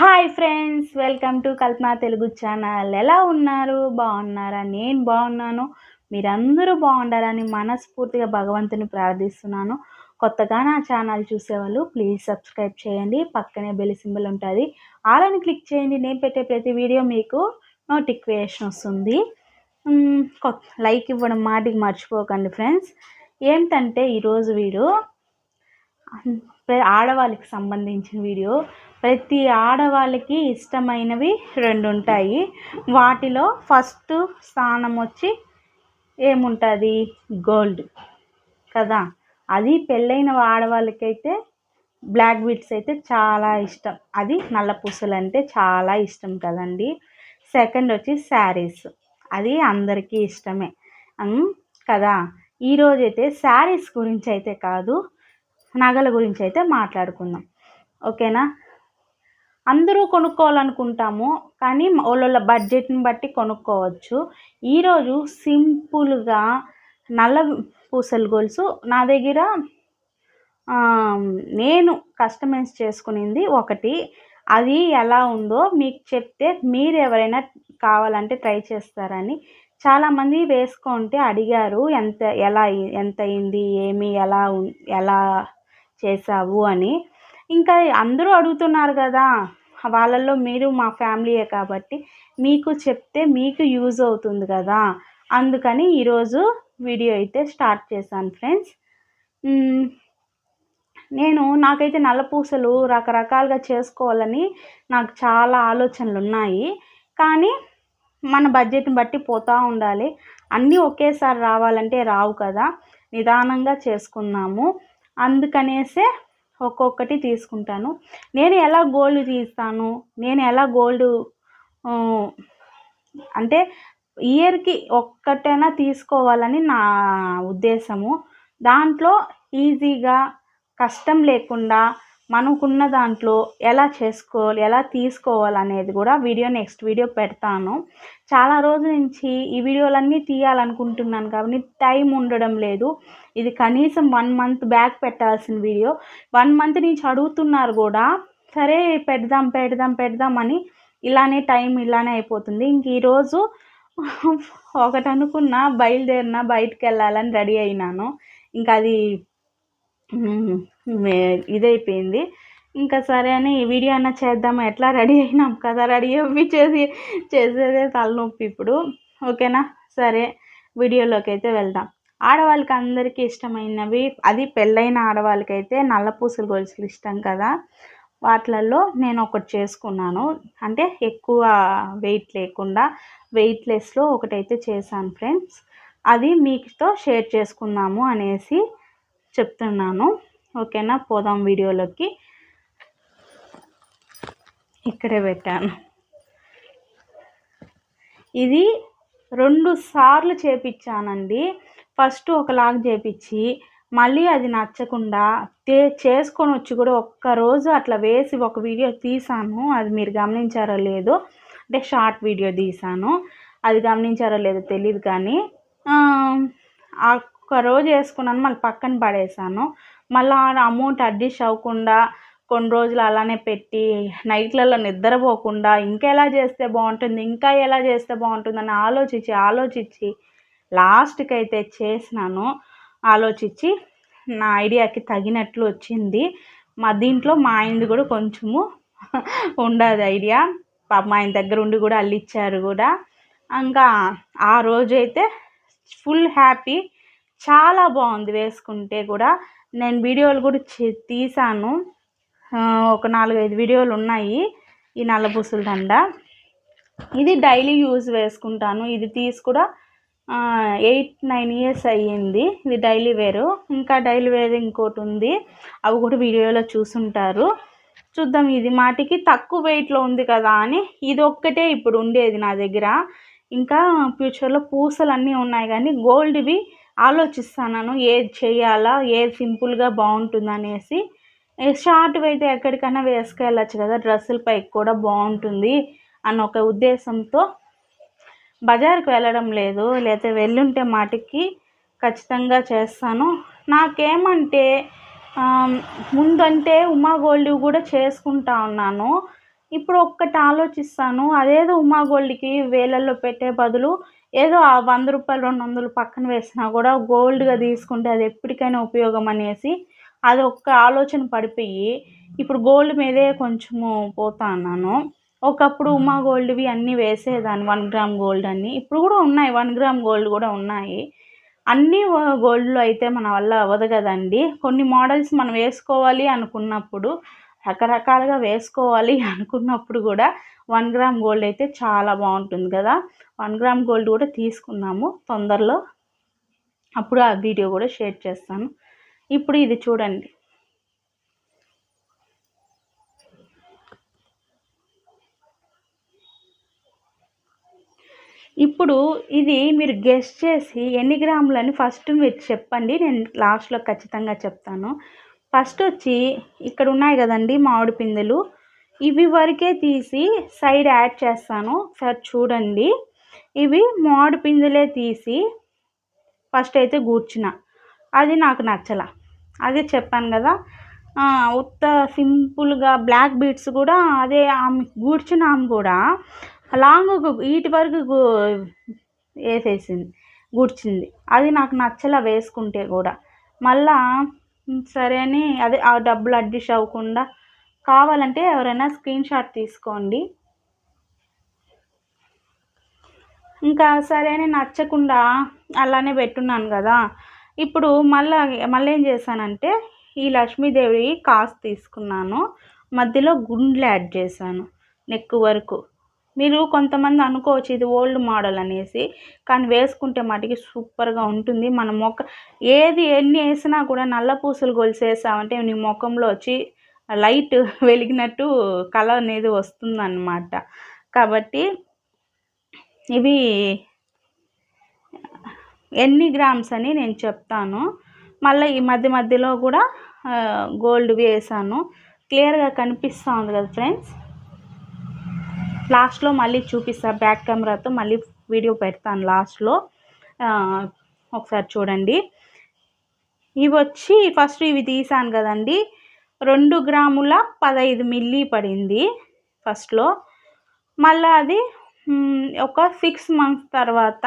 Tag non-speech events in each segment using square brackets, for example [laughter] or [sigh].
Hi friends welcome to Kalpana Telugu channel ఎలా ఉన్నారు? బాగున్నారా? నేను బాగున్నాను. మీరందరూ బాగుండాలని మనస్ఫూర్తిగా భగవంతుని ప్రార్థిస్తున్నాను. కొత్తగా నా ఛానల్ చూసేవాళ్ళు ప్లీజ్ సబ్స్క్రైబ్ చేయండి. పక్కనే బెల్ సింబల్ ఉంటుంది. ఆలని క్లిక్ చేయండి. నేను పెట్టే ప్రతి వీడియో మీకు నోటిఫికేషన్ వస్తుంది. కొత్త లైక్ ఇవ్వడం మాటికి మర్చిపోకండి ఫ్రెండ్స్ ఏంటంటే ఈరోజు వీడు ఆడవాళ్ళకి సంబంధించిన వీడియో. ప్రతి ఆడవాళ్ళకి ఇష్టమైనవి రెండు ఉంటాయి వాటిలో ఫస్ట్ స్థానం వచ్చి ఏముంటుంది? గోల్డ్. కదా? అది పెళ్ళైన ఆడవాళ్ళకైతే బ్లాక్ బీట్స్ అయితే చాలా ఇష్టం. అది నల్ల పూసలు అంటే చాలా ఇష్టం కదండి. సెకండ్ వచ్చి శారీస్. అది అందరికీ ఇష్టమే. కదా? ఈరోజైతే శారీస్ గురించి అయితే కాదు నగల గురించి అయితే మాట్లాడుకుందాం. ఓకేనా? అందరూ కొనుక్కోవాలనుకుంటాము కానీ వాళ్ళ బడ్జెట్ని బట్టి కొనుక్కోవచ్చు. ఈరోజు సింపుల్గా నల్ల పూసల గొలుసు. నా దగ్గర నేను కస్టమైజ్ చేసుకునింది ఒకటి. అది ఎలా ఉందో మీకు చెప్తే మీరు ఎవరైనా కావాలంటే ట్రై చేస్తారని. చాలామంది వేసుకుంటే అడిగారు ఎంత ఎలా ఎంత అయింది ఏమి ఎలా ఎలా చేసావు అని. ఇంకా అందరూ అడుగుతున్నారు కదా వాళ్ళల్లో మీరు మా ఫ్యామిలీయే కాబట్టి మీకు చెప్తే మీకు యూజ్ అవుతుంది కదా. అందుకని ఈరోజు వీడియో అయితే స్టార్ట్ చేశాను ఫ్రెండ్స్. నేను నాకైతే నల్ల పూసలు రకరకాలుగా చేసుకోవాలని నాకు చాలా ఆలోచనలు ఉన్నాయి. కానీ మన బడ్జెట్ని బట్టి పోతూ ఉండాలి. అన్నీ ఒకేసారి రావాలంటే రావు కదా. నిదానంగా చేసుకున్నాము అందుకనేసే ఒక్కొక్కటి తీసుకుంటాను. నేను ఎలా గోల్డ్ తీస్తాను? నేను ఎలా గోల్డ్ అంటే ఇయర్కి ఒక్కటైనా తీసుకోవాలని నా ఉద్దేశము. దాంట్లో ఈజీగా కష్టం లేకుండా మనకున్న దాంట్లో ఎలా చేసుకోవాలి ఎలా తీసుకోవాలి అనేది కూడా వీడియో నెక్స్ట్ వీడియో పెడతాను. చాలా రోజుల నుంచి ఈ వీడియోలన్నీ తీయాలనుకుంటున్నాను కాబట్టి టైం ఉండడం లేదు. ఇది కనీసం వన్ మంత్ బ్యాక్ పెట్టాల్సిన వీడియో. వన్ మంత్ నుంచి అడుగుతున్నారు కూడా సరే పెడదాం పెడదాం పెడదాం అని ఇలానే టైం ఇలానే అయిపోతుంది. ఇంక ఈరోజు [laughs] ఒకటి అనుకున్నా బయలుదేరిన బయటికి వెళ్ళాలని రెడీ అయినాను. ఇంకా అది ఇదైపోయింది. ఇంకా సరే అని వీడియో అయినా చేద్దాం ఎట్లా రెడీ అయినాం కదా? రెడీ అవ్వి చేసి చేసేదే తలనొప్పి ఇప్పుడు. ఓకేనా? సరే వీడియోలోకి అయితే వెళ్దాం. ఆడవాళ్ళకి అందరికీ ఇష్టమైనవి అది పెళ్ళైన ఆడవాళ్ళకైతే నల్ల పూసలు గొలుసులు ఇష్టం కదా? వాటిలలో నేను ఒకటి చేసుకున్నాను. అంటే ఎక్కువ వెయిట్ లేకుండా వెయిట్లెస్లో ఒకటైతే చేశాను ఫ్రెండ్స్. అది మీతో షేర్ చేసుకుందాము అనేసి చెప్తున్నాను. ఓకేనా? పోదాం వీడియోలోకి. ఇక్కడే పెట్టాను. ఇది రెండు సార్లు చేపించానండి. ఫస్ట్ ఒకలాగా చేపించి మళ్ళీ అది నచ్చకుండా తే చేసుకొని వచ్చి కూడా ఒక్కరోజు అట్లా వేసి ఒక వీడియో తీసాను. అది మీరు గమనించారో లేదో అంటే షార్ట్ వీడియో తీసాను. అది గమనించారో లేదో తెలియదు కానీ ఒక ఒక్క రోజు వేసుకున్నాను మళ్ళీ పక్కన పడేసాను. మళ్ళీ అమౌంట్ అడ్జస్ట్ అవ్వకుండా కొన్ని రోజులు అలానే పెట్టి నైట్లలో నిద్రపోకుండా ఇంకా ఎలా చేస్తే బాగుంటుంది ఇంకా ఎలా చేస్తే బాగుంటుందని ఆలోచించి ఆలోచించి లాస్ట్కి అయితే చేసినాను. ఆలోచించి నా ఐడియాకి తగినట్లు వచ్చింది. మా దీంట్లో మా ఆయనది కూడా కొంచెము ఉండదు ఐడియా. పాప మా ఆయన దగ్గర ఉండి కూడా అల్లిచ్చారు కూడా. ఇంకా ఆ రోజైతే ఫుల్ హ్యాపీ చాలా బాగుంది వేసుకుంటే కూడా. నేను వీడియోలు కూడా చే- తీసాను ఒక నాలుగైదు వీడియోలు ఉన్నాయి. ఈ నల్లబూసల దండ. ఇది డైలీ యూజ్ వేసుకుంటాను. ఇది తీసి కూడా ఎయిట్ నైన్ ఇయర్స్ అయ్యింది. ఇది డైలీ వేరు. ఇంకా డైలీ వేర్ ఇంకోటి ఉంది. అవి కూడా వీడియోలో చూసుంటారు. చూద్దాం. ఇది మాటికి తక్కువ వెయిట్లో ఉంది కదా అని. ఇది ఒక్కటే ఇప్పుడు ఉండేది నా దగ్గర. ఇంకా ఫ్యూచర్లో పూసలు అన్నీ ఉన్నాయి కానీ గోల్డ్వి ఆలోచిస్తున్నాను ఏది చేయాలా ఏది సింపుల్గా బాగుంటుంది అనేసి షార్ట్వి అయితే ఎక్కడికైనా వేసుకెళ్ళచ్చు కదా డ్రెస్సుల పైకి కూడా బాగుంటుంది అన్న ఒక ఉద్దేశంతో బజార్కి వెళ్ళడం లేదు. లేకపోతే వెళ్ళుంటే మాటికి ఖచ్చితంగా చేస్తాను. నాకేమంటే ముందంటే ఉమా గోల్డ్ కూడా చేసుకుంటా ఉన్నాను. ఇప్పుడు ఒక్కటి ఆలోచిస్తాను. అదేదో ఉమా గోల్డ్కి వేలల్లో పెట్టే బదులు ఏదో ఆ వంద రూపాయలు రెండు వందలు పక్కన వేసినా కూడా గోల్డ్గా తీసుకుంటే అది ఎప్పటికైనా ఉపయోగం అనేసి అది ఒక్క ఆలోచన పడిపోయి ఇప్పుడు గోల్డ్ మీదే కొంచెము పోతా అన్నాను. ఒకప్పుడు ఉమా గోల్డ్వి అన్నీ వేసేదాన్ని వన్ గ్రామ్ గోల్డ్ అన్నీ. ఇప్పుడు కూడా ఉన్నాయి వన్ గ్రామ్ గోల్డ్ కూడా ఉన్నాయి. అన్నీ గోల్డ్లో అయితే మన వల్ల అవ్వదు కదండి. కొన్ని మోడల్స్ మనం వేసుకోవాలి అనుకున్నప్పుడు రకరకాలుగా వేసుకోవాలి [laughs] అనుకున్నప్పుడు కూడా వన్ గ్రామ్ గోల్డ్ అయితే చాలా బాగుంటుంది కదా. వన్ గ్రామ్ గోల్డ్ కూడా తీసుకున్నాము తొందరలో. అప్పుడు ఆ వీడియో కూడా షేర్ చేస్తాను. ఇప్పుడు ఇది చూడండి. ఇప్పుడు ఇది మీరు గెస్ట్ చేసి ఎన్ని గ్రాములని ఫస్ట్ మీరు చెప్పండి. నేను లాస్ట్లో ఖచ్చితంగా చెప్తాను. ఫస్ట్ వచ్చి ఇక్కడ ఉన్నాయి కదండి మామిడి పిందెలు. ఇవి వరకే తీసి సైడ్ యాడ్ చేస్తాను. ఒకసారి చూడండి. ఇవి మామిడి పిందెలే తీసి ఫస్ట్ అయితే కూర్చున్న అది నాకు నచ్చల. అదే చెప్పాను కదా. ఉత్త సింపుల్గా బ్లాక్ బీట్స్ కూడా అదే ఆమె కూర్చున్న ఆమె కూడా లాంగ్ వీటి వరకు వేసేసింది కూర్చుంది అది నాకు నచ్చల వేసుకుంటే కూడా. మళ్ళా సరే అని అదే ఆ డబ్బులు అడ్జస్ట్ అవ్వకుండా కావాలంటే ఎవరైనా స్క్రీన్ షాట్ తీసుకోండి. ఇంకా సరే అని నచ్చకుండా అలానే పెట్టున్నాను కదా. ఇప్పుడు మళ్ళా మళ్ళీ ఏం చేశానంటే ఈ లక్ష్మీదేవి కాసు తీసుకున్నాను. మధ్యలో గుండ్లు యాడ్ చేశాను నెక్ వరకు. మీరు కొంతమంది అనుకోవచ్చు ఇది ఓల్డ్ మోడల్ అనేసి కానీ వేసుకుంటే మటుకి సూపర్గా ఉంటుంది. మన మొక్క ఏది ఎన్ని వేసినా కూడా నల్ల పూసలు గొలిసేసామంటే నీ ముఖంలో వచ్చి లైట్ [laughs] వెలిగినట్టు కలర్ అనేది వస్తుందన్నమాట. కాబట్టి ఇవి ఎన్ని గ్రామ్స్ అని నేను చెప్తాను. మళ్ళీ ఈ మధ్య మధ్యలో కూడా గోల్డ్ వేసాను. క్లియర్గా కనిపిస్తూ ఉంది కదా ఫ్రెండ్స్? లాస్ట్లో మళ్ళీ చూపిస్తాను బ్యాక్ కెమెరాతో మళ్ళీ వీడియో పెడతాను లాస్ట్లో. ఒకసారి చూడండి. ఇవి వచ్చి ఫస్ట్ ఇవి తీసాను కదండి. రెండు గ్రాముల పదహైదు మిల్లీ పడింది ఫస్ట్లో. మళ్ళీ అది ఒక సిక్స్ మంత్స్ తర్వాత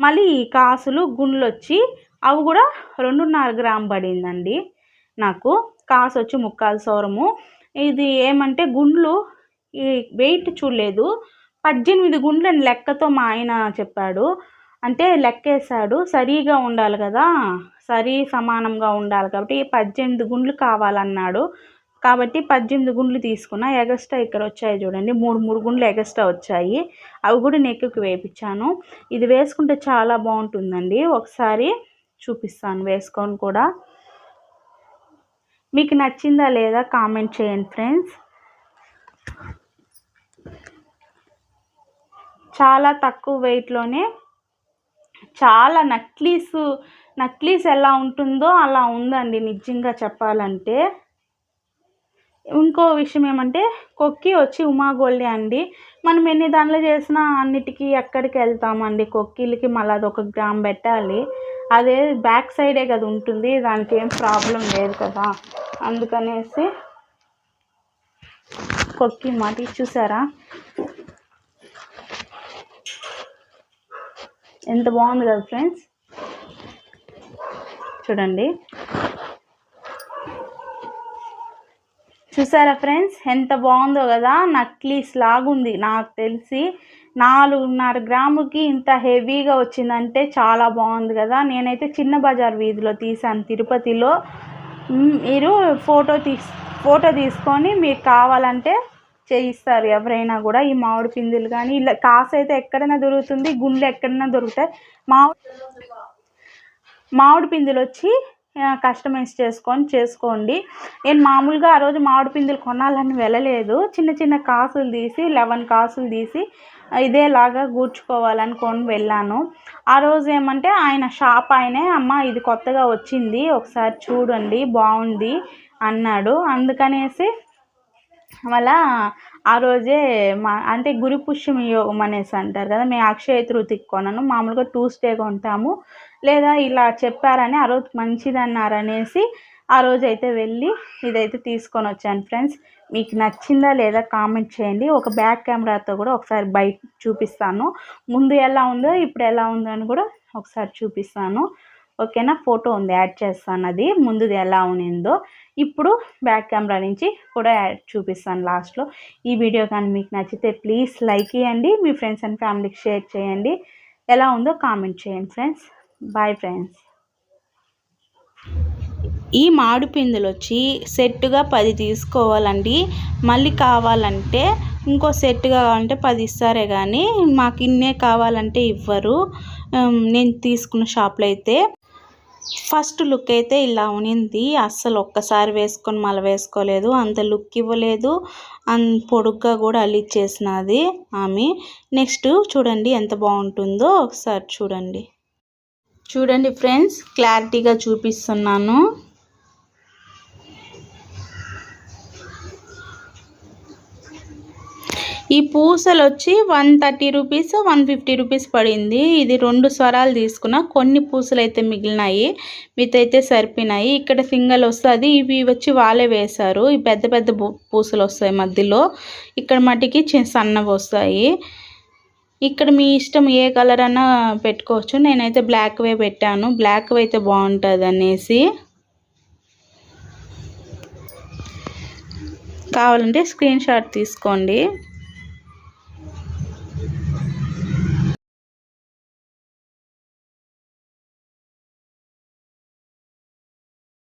మళ్ళీ ఈ కాసులు గుండ్లు వచ్చి అవి కూడా రెండున్నర గ్రామ్ పడిందండి నాకు. కాసు వచ్చి ముక్కాలు సౌరము. ఇది ఏమంటే గుండ్లు వెయిట్ చూడలేదు. పద్దెనిమిది గుండ్లని లెక్కతో మా ఆయన చెప్పాడు. అంటే లెక్కేసాడు సరిగా ఉండాలి కదా. సరి సమానంగా ఉండాలి కాబట్టి పద్దెనిమిది గుండ్లు కావాలన్నాడు. కాబట్టి పద్దెనిమిది గుండ్లు తీసుకున్న. ఎగస్ట్రా ఇక్కడ వచ్చాయి చూడండి. మూడు మూడు గుండ్లు ఎగస్ట్రా వచ్చాయి. అవి కూడా నెక్కి వేపించాను ఇది వేసుకుంటే చాలా బాగుంటుందండి. ఒకసారి చూపిస్తాను వేసుకొని కూడా. మీకు నచ్చిందా లేదా కామెంట్ చేయండి ఫ్రెండ్స్. చాలా తక్కువ వెయిట్లోనే చాలా నక్లీస్ నక్లీస్ ఎలా ఉంటుందో అలా ఉందండి నిజంగా చెప్పాలంటే. ఇంకో విషయం ఏమంటే కొక్కి వచ్చి ఉమా గోల్డే అండి. మనం ఎన్ని దాంట్లో చేసినా అన్నిటికీ ఎక్కడికి వెళ్తామండి. కొక్కిలకి మళ్ళీ అది ఒక గ్రామ్ పెట్టాలి. అదే బ్యాక్ సైడే కదా ఉంటుంది దానికి ఏం ప్రాబ్లం లేదు కదా. అందుకనేసి కొక్కి మాట చూసారా? ఎంత బాగుంది కదా ఫ్రెండ్స్? చూడండి. చూసారా ఫ్రెండ్స్? ఎంత బాగుందో కదా? నక్లీస్ లాగుంది నాకు తెలిసి. నాలుగున్నర గ్రాముకి ఇంత హెవీగా వచ్చిందంటే చాలా బాగుంది కదా? నేనైతే చిన్న బజార్ వీధిలో తీసాను తిరుపతిలో. మీరు ఫోటో తీస్ ఫోటో తీసుకొని మీకు కావాలంటే చేయిస్తారు ఎవరైనా కూడా ఈ మామిడి పిందులు కానీ ఇలా కాసు అయితే ఎక్కడైనా దొరుకుతుంది గుండెలు ఎక్కడైనా దొరుకుతాయి. మామిడి మామిడి పిందులు వచ్చి కస్టమైజ్ చేసుకొని చేసుకోండి. నేను మామూలుగా ఆ రోజు మామిడి పిందులు కొనాలని వెళ్ళలేదు. చిన్న చిన్న కాసులు తీసి లెవెన్ కాసులు తీసి ఇదేలాగా గూర్చుకోవాలని కొని వెళ్ళాను. ఆ రోజు ఏమంటే ఆయన షాప్ ఆయనే అమ్మ ఇది కొత్తగా వచ్చింది ఒకసారి చూడండి బాగుంది అన్నాడు. అందుకనేసి మళ్ళా ఆ రోజే మా అంటే గురు పుష్యం యోగం అనేసి అంటారు కదా మేము అక్షయ తృతికి కొనను మామూలుగా ట్యూస్డే కొంటాము. లేదా ఇలా చెప్పారని ఆ రోజు మంచిదన్నారు అనేసి ఆ రోజు అయితే వెళ్ళి ఇదైతే తీసుకొని వచ్చాను ఫ్రెండ్స్. మీకు నచ్చిందా లేదా కామెంట్ చేయండి. ఒక బ్యాక్ కెమెరాతో కూడా ఒకసారి బయట చూపిస్తాను. ముందు ఎలా ఉందో ఇప్పుడు ఎలా ఉందో అని కూడా ఒకసారి చూపిస్తాను. ఓకేనా? ఫోటో ఉంది యాడ్ చేస్తాను అది. ముందుది ఎలా ఉన్నిందో ఇప్పుడు బ్యాక్ కెమెరా నుంచి కూడా యాడ్ చూపిస్తాను లాస్ట్లో. ఈ వీడియో కానీ మీకు నచ్చితే ప్లీజ్ లైక్ ఇవ్వండి మీ ఫ్రెండ్స్ అండ్ ఫ్యామిలీకి షేర్ చేయండి. ఎలా ఉందో కామెంట్ చేయండి ఫ్రెండ్స్. Bye friends. ఈ మామిడి పిందులు వచ్చి సెట్టుగా పది తీసుకోవాలండి. మళ్ళీ కావాలంటే ఇంకో సెట్గా కావాలంటే పది ఇస్తారే కానీ మాకు ఇన్నే కావాలంటే ఇవ్వరు. నేను తీసుకున్న షాప్లో అయితే. ఫస్ట్ లుక్ అయితే ఇలా ఉనింది. అస్సలు ఒక్కసారి వేసుకొని మళ్ళీ వేసుకోలేదు. అంత లుక్ ఇవ్వలేదు. అండ్ పొడుగ్గా కూడా అల్లిచ్చేసినది ఆమె. నెక్స్ట్ చూడండి ఎంత బాగుంటుందో ఒకసారి చూడండి. చూడండి ఫ్రెండ్స్ క్లారిటీగా చూపిస్తున్నాను. ఈ పూసలు వచ్చి one thirty rupees one fifty rupees పడింది. ఇది రెండు స్వరాలు తీసుకున్న. కొన్ని పూసలు అయితే మిగిలినాయి మీతో అయితే సరిపోయినాయి. ఇక్కడ సింగల్ వస్తుంది ఇవి వచ్చి వాళ్ళే వేశారు. ఈ పెద్ద పెద్ద పూసలు వస్తాయి మధ్యలో. ఇక్కడ మట్టికి సన్నవి వస్తాయి ఇక్కడ మీ ఇష్టం ఏ కలర్ అన్నా పెట్టుకోవచ్చు. నేనైతే బ్లాక్ వే పెట్టాను. బ్లాక్ అయితే బాగుంటుంది అనేసి కావాలంటే స్క్రీన్ షాట్ తీసుకోండి.